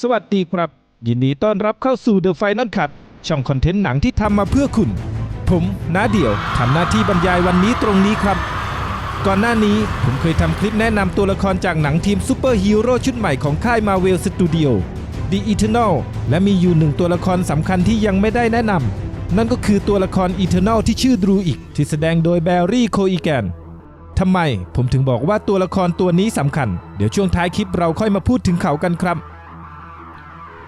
สวัสดีครับ ยินดีต้อนรับเข้าสู่ The Final Cut ช่องคอนเทนต์หนังที่ทำมาเพื่อคุณ ผมน้าเดี่ยวทำหน้าที่บรรยายวันนี้ตรงนี้ครับ ก่อนหน้านี้ผมเคยทำคลิปแนะนำตัวละครจากหนังทีมซูเปอร์ฮีโร่ชุดใหม่ของค่าย Marvel Studio The Eternal และมีอยู่หนึ่งตัวละครสำคัญที่ยังไม่ได้แนะนำนั่นก็คือตัวละคร Eternal ที่ชื่อดรูอิกที่แสดงโดยแบร์รี่โคอีแกนทำไมผมถึงบอกว่าตัวละครตัวนี้สำคัญ เดี๋ยวช่วงท้ายคลิปเราค่อยมาพูดถึงเขากันครับ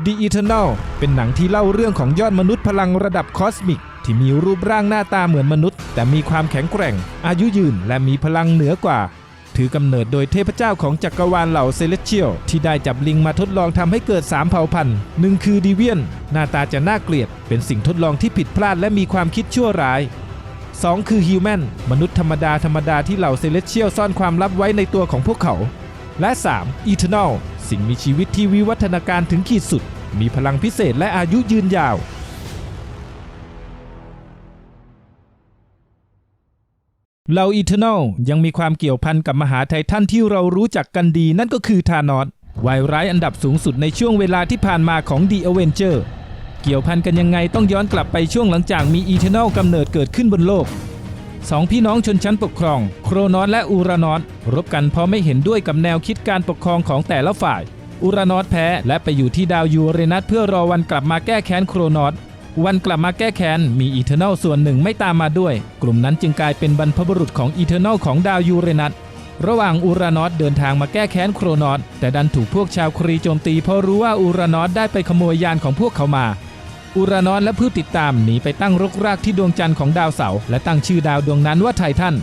The Eternal เป็นหนังที่เล่าเรื่องของยอดมนุษย์พลังระดับคอสมิก ที่มีรูปร่างหน้าตาเหมือนมนุษย์ แต่มีความแข็งแกร่ง อายุยืนและมีพลังเหนือกว่า ถือกำเนิดโดยเทพเจ้าของจักรวาลเหล่าเซเลสเชียลที่ได้จับลิงมาทดลองทำให้เกิด 3 เผ่าพันธุ์หนึ่งคือดีเวียน หน้าตาจะน่าเกลียด เป็นสิ่งทดลองที่ผิดพลาดและมีความคิดชั่วร้าย 2 คือฮิวแมนมนุษย์ธรรมดาธรรมดาที่เหล่าเซเลสเชียลซ่อนความลับไว้ในตัวของพวกเขา และ 3. Eternal สิ่งมีชีวิตที่วิวัฒนาการถึงขีดสุด มีพลังพิเศษและอายุยืนยาว เหล่า Eternal ยังมีความเกี่ยวพันกับมหาไททันที่เรารู้จักกันดีนั่นก็คือธานอสวายร้ายอันดับสูงสุดในช่วงเวลาที่ผ่านมาของ The Avenger เกี่ยวพันกันยังไงต้องย้อนกลับไปช่วงหลังจากมี Eternal กำเนิดเกิดขึ้นบนโลก สองพี่น้องชนชั้นปกครอง โครนอสและอูรานอสรบกันเพราะไม่เห็นด้วยกับแนวคิดการปกครองของแต่ละฝ่าย อูรานอสแพ้และไปอยู่ที่ดาวยูเรนัสเพื่อรอวันกลับมาแก้แค้นโครนอสวันกลับมาแก้แค้นมีอีเทอร์นลส่วนหนึ่งไม่ตามมาด้วย กลุ่มนั้นจึงกลายเป็นบรรพบุรุษของอีเทอร์นลของดาวยูเรนัสระหว่างอูรานอสเดินทางมาแก้แค้นโครนอสแต่ดันถูกพวกชาวครีโจมตีเพราะรู้ว่าอูรานอสได้ไปขโมยยานของพวกเขามา อุรานอสและผู้ติดตามหนีไปตั้งรกรากที่ดวงจันทร์ของดาวเสาร์และตั้งชื่อดาวดวงนั้นว่าไททัน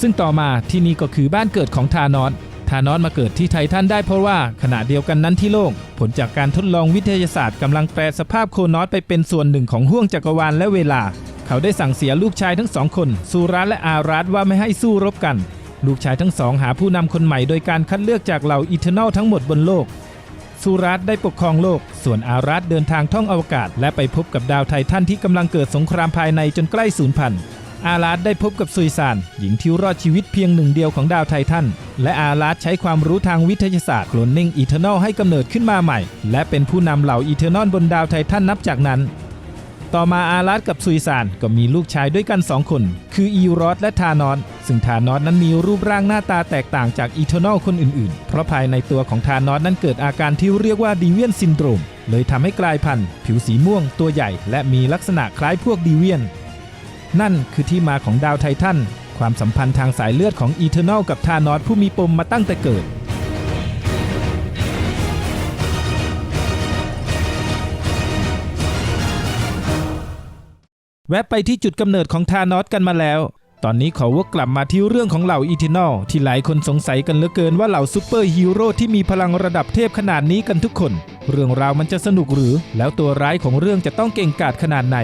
ซึ่งต่อมาที่นี่ก็คือบ้านเกิดของธานอสธานอสมาเกิดที่ไททันได้เพราะว่าขณะเดียวกันนั้นที่โลก ผลจากการทดลองวิทยาศาสตร์กำลังแปลสภาพโคนอสไปเป็นส่วนหนึ่งของห้วงจักรวาลและเวลา เขาได้สั่งเสียลูกชายทั้งสองคนซูรัสและอารัสว่าไม่ให้สู้รบกัน ลูกชายทั้งสองหาผู้นำคนใหม่โดยการคัดเลือกจากเหล่าอีเทอร์นลทั้งหมดบนโลก สุรัตได้ปกครองโลก ส่วนอารัตเดินทางท่องอวกาศ และไปพบกับดาวไททันที่กำลังเกิดสงครามภายในจนใกล้สูญพันธุ์อารัตได้พบกับซุยซาน หญิงที่รอดชีวิตเพียงหนึ่งเดียวของดาวไททัน และอารัตใช้ความรู้ทางวิทยาศาสตร์โคลนนิ่งอีเทอร์นอลให้กำเนิดขึ้นมาใหม่ และเป็นผู้นำเหล่าอีเทอร์นอลบนดาวไททันนับจากนั้น ต่อมาอารัสกับซุยซานก็มีลูกชายด้วยกันสองคน คืออีรอสและธานอสซึ่งธานอสนั้นมีรูปร่างหน้าตาแตกต่างจากอีเทอร์นอลคนอื่นๆ เพราะภายในตัวของธานอสนั้นเกิดอาการที่เรียกว่าดีเวียนซินโดรม เลยทำให้กลายพันธุ์ ผิวสีม่วงตัวใหญ่ และมีลักษณะคล้ายพวกดีเวียน นั่นคือที่มาของดาวไททันความสัมพันธ์ทางสายเลือดของอีเทอร์นอลกับธานอสผู้มีปมมาตั้งแต่เกิด แวะไปที่จุดกำเนิดของธานอสกันมาแล้ว ตอนนี้ขอวกกลับมาที่เรื่องของเหล่าอีเทนอลที่หลายคนสงสัยกันเหลือเกินว่าเหล่าซูเปอร์ฮีโร่ที่มีพลังระดับเทพขนาดนี้กันทุกคน เรื่องราวมันจะสนุกหรือ แล้วตัวร้ายของเรื่องจะต้องเก่งกาจขนาดไหน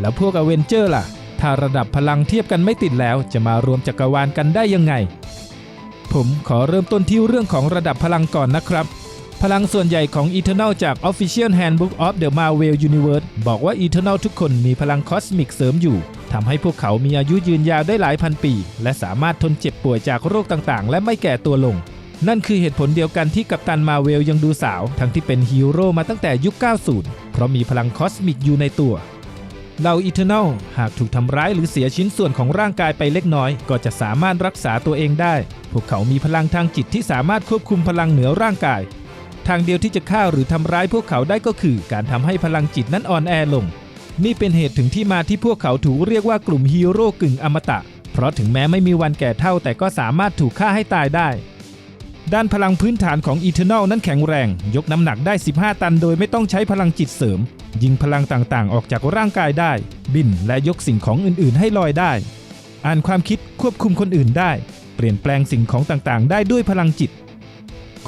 แล้วพวกอเวนเจอร์ล่ะ ถ้าระดับพลังเทียบกันไม่ติดแล้ว จะมารวมจักรวาลกันได้ยังไง ผมขอเริ่มต้นที่เรื่องของระดับพลังก่อนนะครับ พลังส่วนใหญ่ของ Eternal จาก Official Handbook of the Marvel Universe บอกว่า Eternal ทุกคนมีพลังคอสมิกเสริมอยู่ทำให้พวกเขามีอายุยืนยาวได้หลายพันปี และสามารถทนเจ็บป่วยจากโรคต่างๆ และไม่แก่ตัวลง นั่นคือเหตุผลเดียวกันที่กัปตันมาเวลยังดูสาว ทั้งที่เป็นฮีโร่มาตั้งแต่ยุค 90 เพราะมีพลังคอสมิกอยู่ในตัวเหล่าอีเทอร์นลหากถูกทำร้ายหรือเสียชิ้นส่วนของร่างกายไปเล็กน้อย ก็จะสามารถรักษาตัวเองได้ พวกเขามีพลังทางจิตที่สามารถควบคุมพลังเหนือร่างกาย ทางเดียวที่จะฆ่าหรือทำร้ายพวกเขาได้ก็คือ การทำให้พลังจิตนั้นอ่อนแอลง นี่เป็นเหตุถึงที่มาที่พวกเขาถูกเรียกว่ากลุ่มฮีโร่กึ่งอมตะ เพราะถึงแม้ไม่มีวันแก่เท่าแต่ก็สามารถถูกฆ่าให้ตายได้ ด้านพลังพื้นฐานของ Eternal นั้นแข็งแรง ยกน้ำหนักได้ 15 ตันโดยไม่ต้องใช้พลังจิตเสริม ยิงพลังต่างๆ ออกจากร่างกายได้ บินและยกสิ่งของอื่นๆ ให้ลอยได้ อ่านความคิดควบคุมคนอื่นได้ เปลี่ยนแปลงสิ่งของต่างๆ ได้ด้วยพลังจิต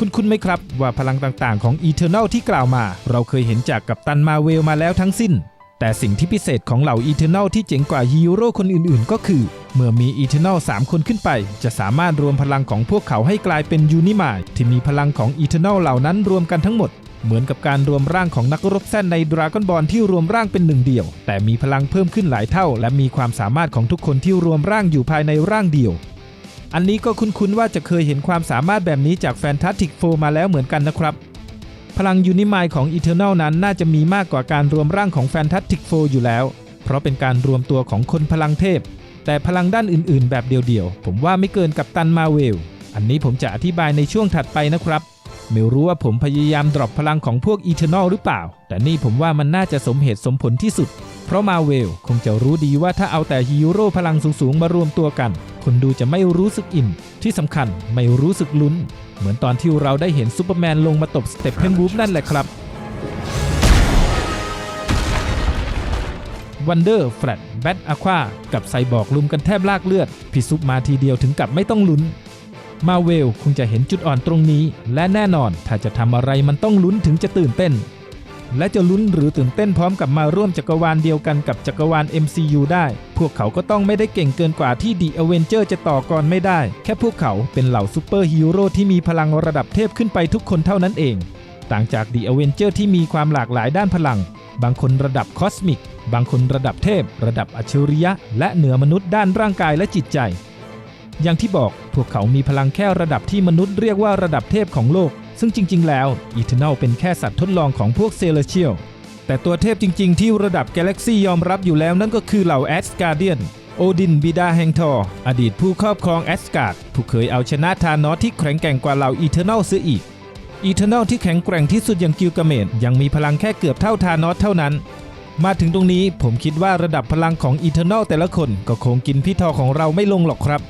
คุณคุณไหมครับ ว่าพลังต่างๆของ Eternal ที่กล่าวมา เราเคยเห็นจากกัปตันมาเวลมาแล้วทั้งสิ้น แต่สิ่งที่พิเศษของเหล่า Eternal ที่เจ๋งกว่าฮีโร่คนอื่นๆ ก็คือ เมื่อมี Eternal 3คนขึ้นไป จะสามารถรวมพลังของพวกเขาให้กลายเป็นยูนิมายที่มีพลังของ Eternal เหล่านั้นรวมกันทั้งหมดเหมือนกับการรวมร่างของนักรบแซนในดราก้อนบอลที่รวมร่างเป็นหนึ่งเดียว แต่มีพลังเพิ่มขึ้นหลายเท่า และมีความสามารถของทุกคนที่รวมร่างอยู่ภายในร่างเดียว อันนี้ก็คุ้นๆว่าจะเคยเห็นความสามารถแบบนี้จากแฟนตาสติกโฟมาแล้วเหมือนกันนะครับ พลังยูนิมายของ Eternal นั้นน่าจะมีมากกว่าการรวมร่างของ Fantastic Four อยู่แล้ว เพราะเป็นการรวมตัวของคนพลังเทพ แต่พลังด้านอื่นๆ แบบเดียวๆ ผมว่าไม่เกินกับตันมาเวล อันนี้ผมจะอธิบายในช่วงถัดไปนะครับ ไม่รู้ว่าผมพยายามดรอปพลังของพวก Eternal หรือเปล่า แต่นี่ผมว่ามันน่าจะสมเหตุสมผลที่สุด เพราะมาเวลคงจะรู้ดีว่าถ้าเอาแต่ฮีโร่พลังสูงๆมารวมตัวกัน คนดูจะไม่รู้สึกอินที่สำคัญไม่รู้สึกลุ้น เหมือนตอนที่เราได้เห็นซูเปอร์แมนลงมาตบสเต็ปเพนวูฟนั่นแหละครับวันเดอร์แฟลตแบทอะควากับไซบอร์กลุมกันแทบลากเลือดพี่ซุปมาทีเดียวถึงกับไม่ต้องลุ้น มาเวลคงจะเห็นจุดอ่อนตรงนี้ และแน่นอนถ้าจะทำอะไรมันต้องลุ้นถึงจะตื่นเต้น และจะลุ้นหรือตื่นเต้นพร้อมกับมาร่วมจักรวาลเดียวกันกับจักรวาล MCU ได้ พวกเขาก็ต้องไม่ได้เก่งเกินกว่าที่ดีอเวนเจอร์จะต่อกรไม่ได้ แค่พวกเขาเป็นเหล่าซูเปอร์ฮีโร่ที่มีพลังระดับเทพขึ้นไปทุกคนเท่านั้นเอง ต่างจากดีอเวนเจอร์ที่มีความหลากหลายด้านพลัง บางคนระดับคอสมิก บางคนระดับเทพ ระดับอัจฉริยะ และเหนือมนุษย์ด้านร่างกายและจิตใจ อย่างที่บอกพวกเขามีพลังแค่ระดับที่มนุษย์เรียกว่าระดับเทพของโลก ซึ่งจริง ๆ แล้วอีเทอร์นลเป็นแค่สัตว์ทดลองของพวกเซเลเชียลแต่ตัวเทพจริง ๆ ที่ระดับกาแล็กซี่ยอมรับอยู่แล้วนั่นก็คือเหล่าแอสการเดียนโอดินบิดาแห่งทออดีตผู้ครอบครองแอสการ์ดผู้เคยเอาชนะธานอสที่แข็งแกร่งกว่าเหล่าอีเทอร์นลเสียอีกอีเทอร์นลที่แข็งแกร่งที่สุดอย่างกิลกาเมดยังมีพลังแค่เกือบเท่าธานอสเท่านั้น มาถึงตรงนี้ผมคิดว่าระดับพลังของอีเทอร์นลแต่ละคนก็คงกินพี่ทอของเราไม่ลงหรอกครับ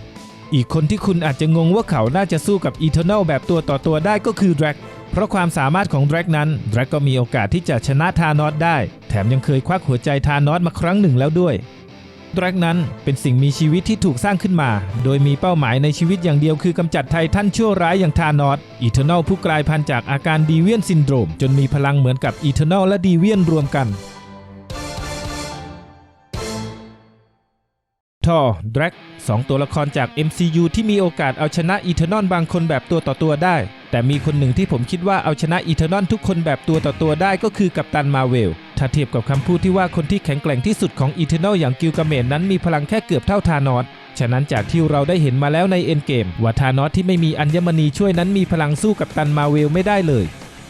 อีกคนที่คุณอาจจะงงว่าเขาน่าจะสู้กับอีเทอร์นลแบบตัวต่อตัวได้ก็คือแดรกเพราะความสามารถของแดรกนั้นแดรกก็มีโอกาสที่จะชนะธานอสได้ แถมยังเคยควักหัวใจธานอสมาครั้งหนึ่งแล้วด้วยแดรกนั้นเป็นสิ่งมีชีวิตที่ถูกสร้างขึ้นมา โดยมีเป้าหมายในชีวิตอย่างเดียวคือกำจัดไททันชั่วร้ายอย่างธานอสอีเทอร์นลผู้กลายพันธุ์จากอาการดีเวียนซินโดรม จนมีพลังเหมือนกับอีเทอร์นลและดีเวียนรวมกัน ทอร์ดร็กสองตัวละครจาก MCU ที่มีโอกาสเอาชนะอีเทอร์นอลบางคนแบบตัวต่อตัวได้ แต่มีคนหนึ่งที่ผมคิดว่าเอาชนะอีเทอร์นอลทุกคนแบบตัวต่อตัวได้ก็คือกัปตันมาเวล ถ้าเทียบกับคำพูดที่ว่าคนที่แข็งแกร่งที่สุดของอีเทอร์นอลอย่างกิลกาเมนนั้นมีพลังแค่เกือบเท่าธานอสฉะนั้นจากที่เราได้เห็นมาแล้วในเอ็นเกมว่าธานอสที่ไม่มีอัญมณีช่วยนั้นมีพลังสู้กับตันมาเวลไม่ได้เลย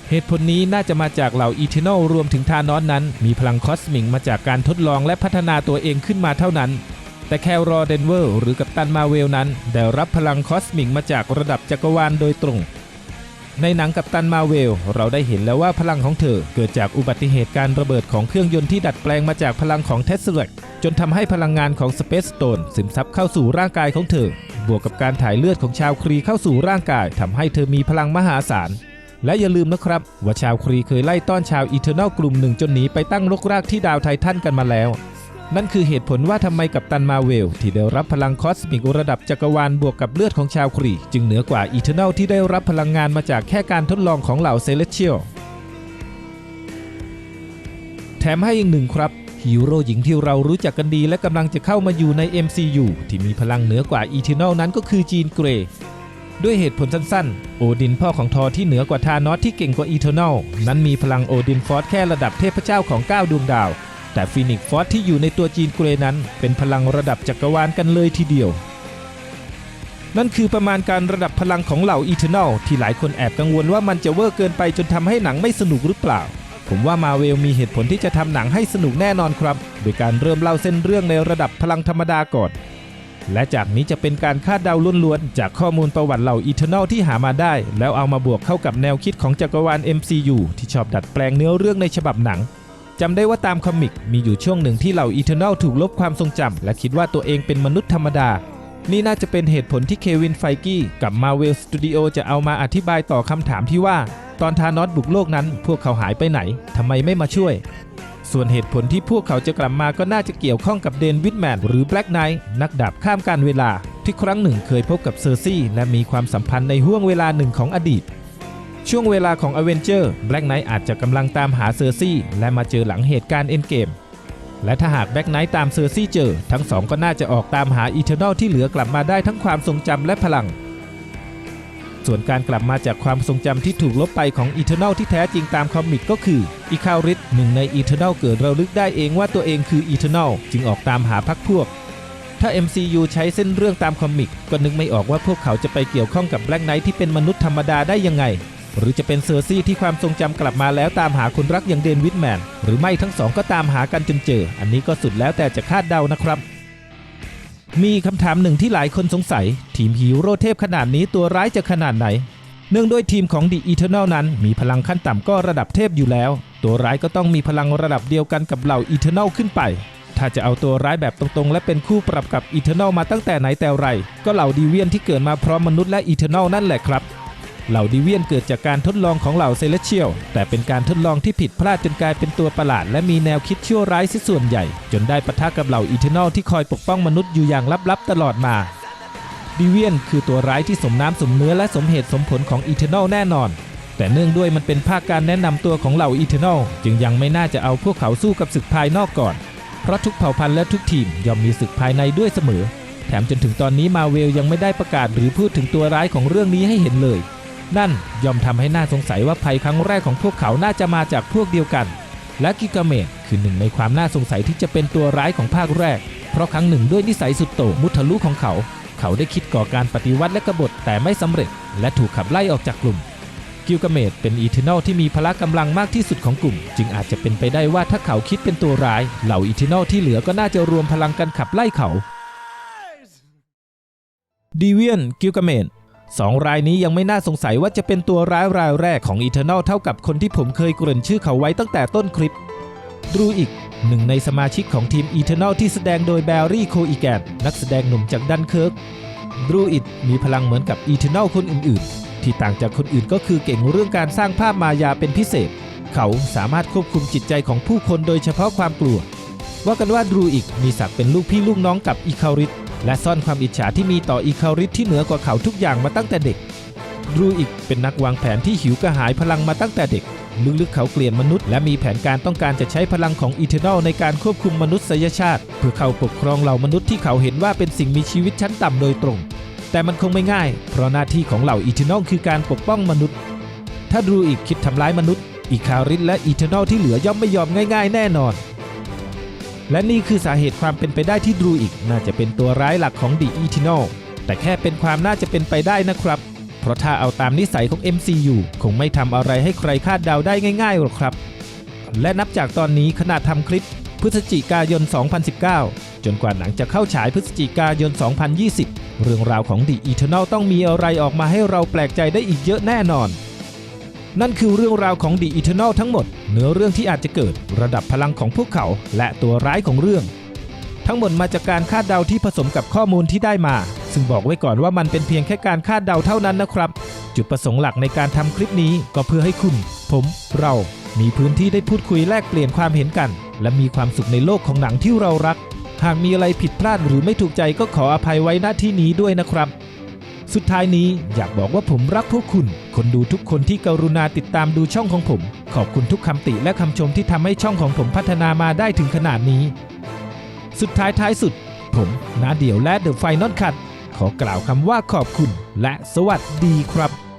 เหตุผลนี้น่าจะมาจากเหล่าอีเทนอลรวมถึงธานอสนั้น มีพลังคอสมิกมาจากการทดลองและพัฒนาตัวเองขึ้นมาเท่านั้น แต่แคลรอเดนเวอร์หรือกัปตันมาเวลนั้น ได้รับพลังคอสมิกมาจากระดับจักรวาลโดยตรง ในหนังกัปตันมาเวล เราได้เห็นแล้วว่าพลังของเธอเกิดจากอุบัติเหตุการระเบิดของเครื่องยนต์ที่ดัดแปลงมาจากพลังของเทสเ a กจนทำให้พลังงานของสเปซสโตนซึมซับเข้าสู่ร่างกายของเธอ บวกกับการถ่ายเลือดของชาวครีเข้าสู่ร่างกายทำให้เธอมีพลังมหาศาลและอย่าลืมนะครับ ว่าชาวครีเคยไล่ต้อนชาวอีเทอร์นลกลุ่มหนึ่งจนหนีไปตั้งรกรากที่ดาวไททันกันมาแล้ว นั่นคือเหตุผลว่าทำไมกับตันมาเวล ที่ได้รับพลังคอสมิกระดับจักรวาลบวกกับเลือดของชาวครีจึงเหนือกว่าอีเทอร์นลที่ได้รับพลังงานมาจากแค่การทดลองของเหล่าเซเลเชียลแถมให้อีกหนึ่งครับฮีโร่หญิงที่เรารู้จักกันดีและกำลังจะเข้ามาอยู่ใน MCU ที่มีพลังเหนือกว่าอีเทอร์นลนั้นก็คือจีนเกรย์ด้วยเหตุผลสั้นๆ โอดินพ่อของทอที่เหนือกว่าธานอสที่เก่งกว่าอีเทอร์นลนั้นมีพลังโอดินฟอร์สแค่ระดับเทพเจ้าของ 9 ดวงดาว แต่ฟินิกฟอสที่อยู่ในตัวจีนเกรนั้น เป็นพลังระดับจักรวาลกันเลยทีเดียว นั่นคือประมาณการระดับพลังของเหล่าอีเทอร์นลที่หลายคนแอบกังวลว่ามันจะเวอร์เกินไปจนทำให้หนังไม่สนุกหรือเปล่า ผมว่ามาเวลมีเหตุผลที่จะทำหนังให้สนุกแน่นอนครับ โดยการเริ่มเล่าเส้นเรื่องในระดับพลังธรรมดาก่อนและจากนี้จะเป็นการคาดเดาล้วนๆ จากข้อมูลประวัติเหล่าอีเทอร์นลที่หามาได้ แล้วเอามาบวกเข้ากับแนวคิดของจักรวาล MCU ที่ชอบดัดแปลงเนื้อเรื่องในฉบับหนัง จำได้ว่าตามคอมิกมีอยู่ช่วงหนึ่งที่เหล่าอีเทอร์นลถูกลบความทรงจำและคิดว่าตัวเองเป็นมนุษย์ธรรมดา นี่น่าจะเป็นเหตุผลที่เควินไฟกี้กับ Marvel Studio จะเอามาอธิบายต่อคำถามที่ว่า ตอนธานอสบุกโลกนั้น พวกเขาหายไปไหนทำไมไม่มาช่วย ส่วนเหตุผลที่พวกเขาจะกลับมาก็น่าจะเกี่ยวข้องกับเดนวิดแมนหรือแบล็กไนท์นักดาบข้ามการเวลา ที่ครั้งหนึ่งเคยพบกับเซอร์ซี่และมีความสัมพันธ์ในห่วงเวลาหนึ่งของอดีต ช่วงเวลาของอเวนเจอร์แบล็กไนท์อาจจะกำลังตามหาเซอร์ซี่และมาเจอหลังเหตุการณ์เอ็นเกมและถ้าหากแบล็กไนท์ตามเซอร์ซี่เจอ ทั้งสองก็น่าจะออกตามหาอีเทอร์นอลที่เหลือกลับมาได้ทั้งความทรงจำและพลัง ส่วนการกลับมาจากความทรงจำที่ถูกลบไปของอีเทอร์นอลที่แท้จริงตามคอมิกก็คืออีคาริสหนึ่งในอีเทอร์นอลเกิดระลึกได้เองว่าตัวเองคืออีเทอร์นอลจึงออกตามหาพักพวก ถ้า MCU ใช้เส้นเรื่องตามคอมิกก็นึกไม่ออกว่าพวกเขาจะไปเกี่ยวข้องกับแบล็กไนท์ที่เป็นมนุษย์ธรรมดาได้ยังไง หรือจะเป็นเซอร์ซี่ที่ความทรงจำกลับมาแล้วตามหาคนรักอย่างเดนวิดแมน หรือไม่ทั้งสองก็ตามหากันจนเจอ อันนี้ก็สุดแล้วแต่จะคาดเดานะครับ มีคำถามหนึ่งที่หลายคนสงสัย ทีมฮีโร่เทพขนาดนี้ตัวร้ายจะขนาดไหน เนื่องด้วยทีมของ The Eternal นั้น มีพลังขั้นต่ำก็ระดับเทพอยู่แล้ว ตัวร้ายก็ต้องมีพลังระดับเดียวกันกับเหล่า Eternal ขึ้นไปถ้าจะเอาตัวร้ายแบบตรงๆ และเป็นคู่ปรับกับ Eternal มาตั้งแต่ไหนแต่ไร ก็เหล่าดีเวียนที่เกิดมาพร้อมมนุษย์และ Eternal นั่นแหละครับ เหล่าดีเวียนเกิดจากการทดลองของเหล่าเซเลเชียล แต่เป็นการทดลองที่ผิดพลาดจนกลายเป็นตัวประหลาด และมีแนวคิดชั่วร้ายเสียส่วนใหญ่ จนได้ปะทะกับเหล่าอีเทนอลที่คอยปกป้องมนุษย์อยู่อย่างลับๆตลอดมาดีเวียนคือตัวร้ายที่สมน้ำสมเนื้อและสมเหตุสมผลของอีเทนอลแน่นอน แต่เนื่องด้วยมันเป็นภาคการแนะนำตัวของเหล่าอีเทนอลจึงยังไม่น่าจะเอาพวกเขาสู้กับศึกภายนอกก่อน เพราะทุกเผ่าพันธุ์และทุกทีมย่อมมีศึกภายในด้วยเสมอ แถมจนถึงตอนนี้มาเวลยังไม่ได้ประกาศหรือพูดถึงตัวร้ายของเรื่องนี้ให้เห็นเลย นั่นย่อมทำให้น่าสงสัยว่าภัยครั้งแรกของพวกเขาน่าจะมาจากพวกเดียวกัน และกิกาเมตคือหนึ่งในความน่าสงสัยที่จะเป็นตัวร้ายของภาคแรก เพราะครั้งหนึ่งด้วยนิสัยสุดโต่งมุทะลุของเขา เขาได้คิดก่อการปฏิวัติและกบฏแต่ไม่สำเร็จ และถูกขับไล่ออกจากกลุ่ม กิลกาเมตเป็นอีเทนอลที่มีพละกำลังมากที่สุดของกลุ่ม จึงอาจจะเป็นไปได้ว่าถ้าเขาคิดเป็นตัวร้าย เหล่าอีเทนอลที่เหลือก็น่าจะรวมพลังกันขับไล่เขาดีเวียนกิลกาเมต สองรายนี้ยังไม่น่าสงสัยว่าจะเป็นตัวร้ายรายแรกของอีเทอร์นอลเท่ากับคนที่ผมเคยเกริ่นชื่อเขาไว้ตั้งแต่ต้นคลิปดรูอีกหนึ่งในสมาชิกของทีมอีเทอร์นอลที่แสดงโดยแบรี่โคอีแกนนักแสดงหนุ่มจากดันเคิร์กดรูอิดมีพลังเหมือนกับอีเทอร์นอลคนอื่น ๆ ที่ต่างจากคนอื่นก็คือเก่งเรื่องการสร้างภาพมายาเป็นพิเศษ เขาสามารถควบคุมจิตใจของผู้คนโดยเฉพาะความกลัว ว่ากันว่าดรูอิกมีศักดิ์เป็นลูกพี่ลูกน้องกับอีคาริส และซ่อนความอิจฉาที่มีต่ออีคาริสที่เหนือกว่าเขาทุกอย่างมาตั้งแต่เด็กดรูอิกเป็นนักวางแผนที่หิวกระหายพลังมาตั้งแต่เด็ก ลึกๆเขาเกลียดมนุษย์และมีแผนการต้องการจะใช้พลังของอีเทอร์นอลในการควบคุมมนุษยชาติ เพื่อเข้าปกครองเหล่ามนุษย์ที่เขาเห็นว่าเป็นสิ่งมีชีวิตชั้นต่ำโดยตรง แต่มันคงไม่ง่าย เพราะหน้าที่ของเหล่าอีเทอร์นอลคือการปกป้องมนุษย์ ถ้าดรูอิกคิดทำร้ายมนุษย์อีคาริสและอีเทอร์นอลที่เหลือย่อมไม่ยอมง่าย ๆ แน่นอน และนี่คือสาเหตุความเป็นไปได้ที่ดรูอิกน่าจะเป็นตัวร้ายหลักของดีอีทินอลแต่แค่เป็นความน่าจะเป็นไปได้นะครับ เพราะถ้าเอาตามนิสัยของ MCU คงไม่ทำอะไรให้ใครคาดเดาได้ง่ายๆหรอกครับ และนับจากตอนนี้ขนาดทำคลิป พฤศจิกายน 2019 จนกว่าหนังจะเข้าฉายพฤศจิกายน 2020 เรื่องราวของ The Eternal ต้องมีอะไรออกมาให้เราแปลกใจได้อีกเยอะแน่นอน นั่นคือเรื่องราวของ The Eternal ทั้งหมด เนื้อเรื่องที่อาจจะเกิดระดับพลังของพวกเขา และตัวร้ายของเรื่อง ทั้งหมดมาจากการคาดเดาที่ผสมกับข้อมูลที่ได้มา ซึ่งบอกไว้ก่อนว่ามันเป็นเพียงแค่การคาดเดาเท่านั้นนะครับ จุดประสงค์หลักในการทำคลิปนี้ก็เพื่อให้คุณ ผม เรา มีพื้นที่ได้พูดคุยแลกเปลี่ยนความเห็นกัน และมีความสุขในโลกของหนังที่เรารัก หากมีอะไรผิดพลาดหรือไม่ถูกใจก็ขออภัยไว้ณที่นี้ด้วยนะครับ สุดท้ายนี้อยากบอกว่าผมรักพวกคุณ คนดูทุกคนที่กรุณาติดตามดูช่องของผม ขอบคุณทุกคำติและคำชมที่ทำให้ช่องของผมพัฒนามาได้ถึงขนาดนี้ สุดท้ายท้ายสุด ผมนาเดี่ยวและเดอะไฟนอลคัดขอกล่าวคำว่าขอบคุณ และสวัสดีครับ